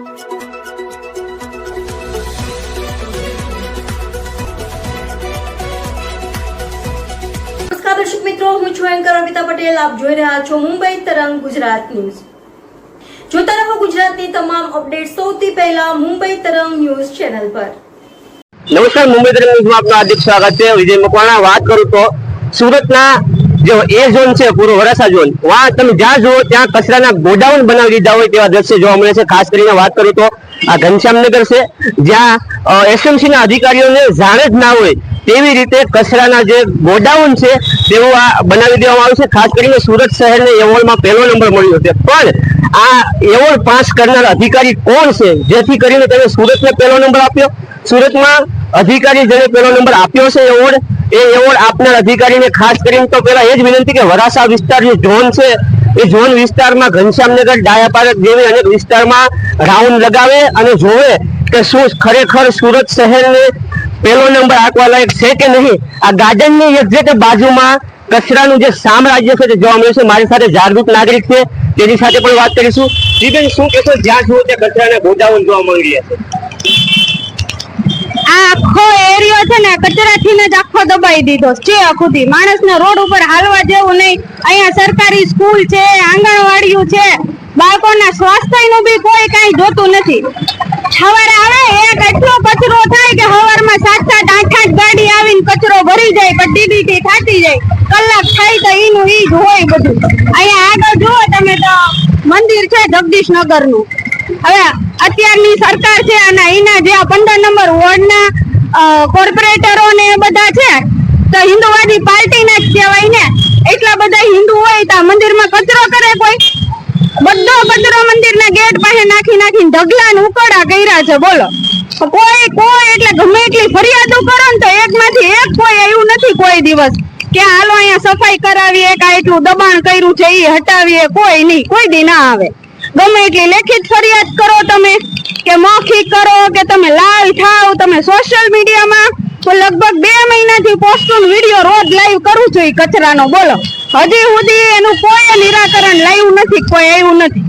દર્શક મિત્રો, હું છું એન્કર અમિતા પટેલ. આપ જોઈ રહ્યા છો મુંબઈ તરંગ ગુજરાત ન્યૂઝ. જોતા રહો ગુજરાતની તમામ અપડેટ સૌથી પહેલા મુંબઈ તરંગ ન્યૂઝ ચેનલ પર. નમસ્કાર, મુંબઈ તરંગ ન્યૂઝમાં આપનું હાર્દિક સ્વાગત છે. વિજય મકવાણા, વાત કરું તો સુરતના જે એ ઝોન છે, પૂરો વરાસા ઝોન. વા, તમે જ્યાં જુઓ, ત્યાં કચરાના ગોડાઉન બનાવી દીધા હોય તેવા દ્રશ્ય જોવા મળે છે. ખાસ કરીને વાત કરું તો આ ઘનશ્યામનગર છે, જ્યાં એસએમસી ના અધિકારીઓને જાણ જ ના હોય તેવી રીતે કચરાના જે ગોડાઉન છે તેવું આ બનાવી દેવામાં આવ્યું છે. ખાસ કરીને સુરત શહેરને એવોર્ડમાં પહેલો નંબર મળ્યો છે. પણ આ એવોર્ડ પાસ કરનાર અધિકારી કોણ છે? જેથી કરીને તેને સુરતને પહેલો નંબર આપ્યો. સુરતમાં અધિકારી જેને પહેલો નંબર આપ્યો છે એવોર્ડ એ એવોર્ડ આપનાર અધિકારીને ખાસ કરીને તો પેલા એ જ વિનંતી કે વરાસા વિસ્તાર જે ઝોન છે, એ ઝોન વિસ્તારમાં ઘનશ્યામનગર, ડાયાપાર્ક જેવી અનેક વિસ્તારમાં રાઉન્ડ લગાવે અને જોવે કે શું ખરેખર સુરત શહેરને પહેલો નંબર આપવા લાયક છે કે નહીં. આ ગાર્ડનની એક્ઝેક્ટ બાજુમાં કચરાનું જે સામ્રાજ્ય છે તે જોવા મળ્યું છે. મારી સાથે જાગૃત નાગરિક છે. તેની સાથે પણ વાત કરીશું. જીબેન શું કહેશો? જ્યાં જુઓ ત્યાં કચરાના ગોડાઉન જોવા મળી રહ્યા છે. આ આખો એરિયો છે ને કચરાથી જ આખો દબાઈ દીધો. છે આખુથી. માણસને રોડ ઉપર હાલવા જેવું નહીં. અહીંયા સરકારી સ્કૂલ છે આંગણવાડીઓ છે. બાળકોના સ્વાસ્થ્યનું બી કોઈ કાંઈ જોતું નથી. સવારે આવે, એક એટલો કચરો થાય કે સવારમાં સાત સાત આઠ આઠ ગાડી આવીને કચરો ભરી જાય, પણ ડીડીટી થાતી જાય. કલાક થાય તો એનું ઈ જ હોય બધું. અહીંયા આગળ જુઓ તમે તો મંદિર છે જગદીશનગરનું હવે અત્યારની સરકાર છે અને એના જે પંદર નંબર વોર્ડના કોર્પોરેટરો ને બધા છે, તો હિન્દુવાદી પાર્ટીના જ કહેવાય ને. એટલા બધા હિન્દુ હોય તો મંદિરમાં કચરો કરે કોઈ? બધો કચરો મંદિરના ગેટ પાસે નાખી નાખીને ઢગલા ઉકળા કર્યા છે, બોલો. કોઈ કોઈ એટલે ગમે એટલી ફરિયાદો કરો ને તો એકમાંથી એક કોઈ આવ્યું નથી કોઈ દિવસ કે હાલો અહીંયા સફાઈ કરાવીએ કે એટલું દબાણ કર્યું છે એ હટાવીએ, કોઈ નહીં, કોઈ દી ના આવે. ગમે એટલી લેખિત ફરિયાદ કરો તમે, કે મૌખિક કરો, કે તમે લાઈવ થાવ, તમે સોશિયલ મીડિયામાં તો લગભગ બે મહિનાથી પોસ્ટનો વીડિયો રોજ લાઈવ કરું છું એ કચરાનો, બોલો. હજી સુધી એનું કોઈ નિરાકરણ લાઈવ નથી, કોઈ આવ્યું નથી.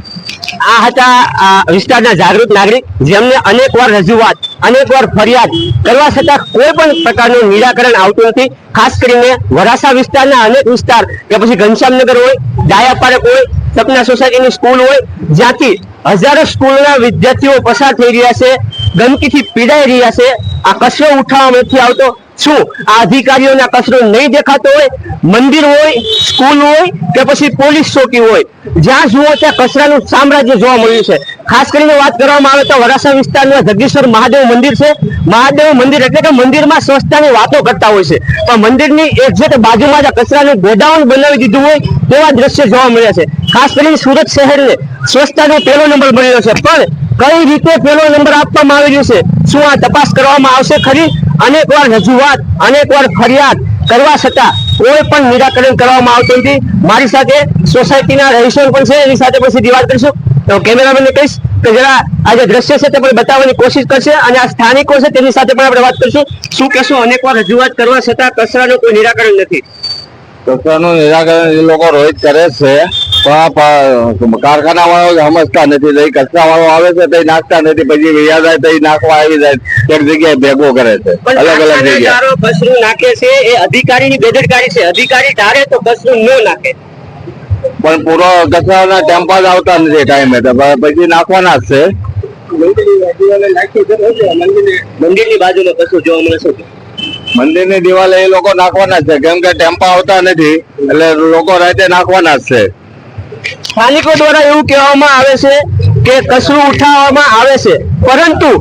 આ હતા વિસ્તારના જાગૃત નાગરિક, જેમને અનેક વાર રજૂઆત અનેક વાર ફરિયાદ કરવા છતાં કોઈ પણ પ્રકારનું નિરાકરણ આવતું નથી. ખાસ કરીને વરાસા વિસ્તારના અનેક વિસ્તાર, કે પછી ઘનશ્યામનગર હોય ડાયાપારક હોય સપના સોસાયટીની સ્કૂલ હોય, જ્યાંથી હજારો સ્કૂલના વિદ્યાર્થીઓ પસાર થઈ રહ્યા છે, ગંદકીથી પીડાઈ રહ્યા છે. આ કચરો ઉઠાવવા નથી આવતો. શું? આ અધિકારીઓના કચરો નહીં દેખાતો હોય, મંદિર હોય, સ્કૂલ હોય કે પછી પોલીસ ચોકી હોય, જ્યાં જુઓ ત્યાં કચરાનું સામ્રાજ્ય જોવા મળ્યું છે. ખાસ કરીને વાત કરવામાં આવે તો વરાસા વિસ્તારમાં જગદીશ્વર મહાદેવ મંદિર છે. મહાદેવ મંદિર એટલે કે મંદિરમાં સ્વચ્છતાની વાતો કરતા હોય છે. પણ મંદિરની એક્ઝેક્ટ બાજુમાં કચરાનું ગોડાઉન બનાવી દીધું હોય તેવા દ્રશ્ય જોવા મળ્યા છે. ખાસ કરીને સુરત શહેરને સ્વચ્છતાનો પહેલો નંબર મળ્યો છે. પણ કઈ રીતે પહેલો નંબર આપવામાં આવી રહ્યો છે? શું આ તપાસ કરવામાં આવશે ખરી? અનેક વાર રજૂઆત અનેક વાર ફરિયાદ કરવા છતાં કોઈ પણ નિરાકરણ કરવામાં આવતું નથી. મારી સાથે સોસાયટીના રહીશો પણ છે. એની સાથે પણ સીધી વાત કરીશું. તો કેમેરામેનને કહીશ કે જરા આ જે દ્રશ્ય છે તે પણ બતાવવાની કોશિશ કરશે અને આ સ્થાનિકો છે તેની સાથે પણ આપણે વાત કરીશું. શું કહેશું? અનેક વાર રજૂઆત કરવા છતાં કચરાનું કોઈ નિરાકરણ નથી. કચરાનું નિરાકરણ એ લોકો રોહિત કરે છે. કારખાના વાળો સમજતા નથી. તો કચરા વાળો આવે છે તો નાખતા નથી. પછી વૈયા જાય તો નાખવા આવી જાય. એક જગ્યાએ ભેગો કરે છે. અલગ અલગ જગ્યાએ. કચરું નાખે છે એ અધિકારીની બેદરકારી છે. અધિકારી ધારે તો કચરું ન નાખે. પણ પૂરો કચરાના ટેમ્પા જ આવતા નથી ટાઈમે. તો પછી નાખવાના જ છે. મંદિરની બાજુમાં કશું જોવા મળે છે. મંદિરની દિવાલે એ લોકો નાખવાના છે. કેમ કે ટેમ્પા આવતા નથી એટલે લોકો રાતે નાખવાના જ છે. સ્થાનિકો દ્વારા એવું કહેવામાં આવે છે કે કચરું ઉઠાવવામાં આવે છે. પરંતુ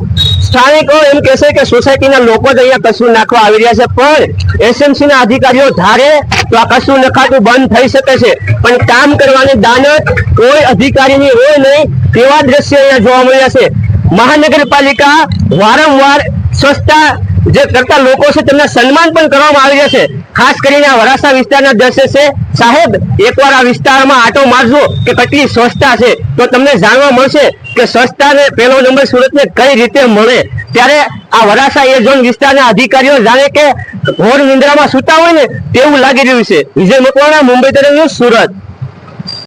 સ્થાનિકો એમ કહેશે કે સોસાયટીના લોકો જ અહીંયા કચરું નાખવા આવી રહ્યા છે. પણ એસએમસી ના અધિકારીઓ ધારે તો આ કચરું નખાતું બંધ થઈ શકે છે. પણ કામ કરવાની દાનત કોઈ અધિકારીની હોય નહીં તેવા દ્રશ્ય અહીંયા જોવા મળ્યા છે. મહાનગરપાલિકા વારંવાર સ્વચ્છતા જે કરતા લોકો છે તેમના સન્માન પણ કરવામાં આવી રહ્યા છે. ખાસ કરીને વરાસા વિસ્તારના દ્રશ્ય છે. સાહેબ, એકવાર આ વિસ્તારમાં આટો મારજો કે કેટલી સ્વચ્છતા છે. તો તમને જાણવા મળશે કે સ્વચ્છતાને પહેલો નંબર સુરતને કઈ રીતે મળે. ત્યારે આ વરાસા એ ઝોન વિસ્તારના અધિકારીઓ જાણે કે ઘોર નિંદ્રામાં સૂતા હોય ને તેવું લાગી રહ્યું છે. વિજય મકવાણા, મુંબઈ તરફ સુરત.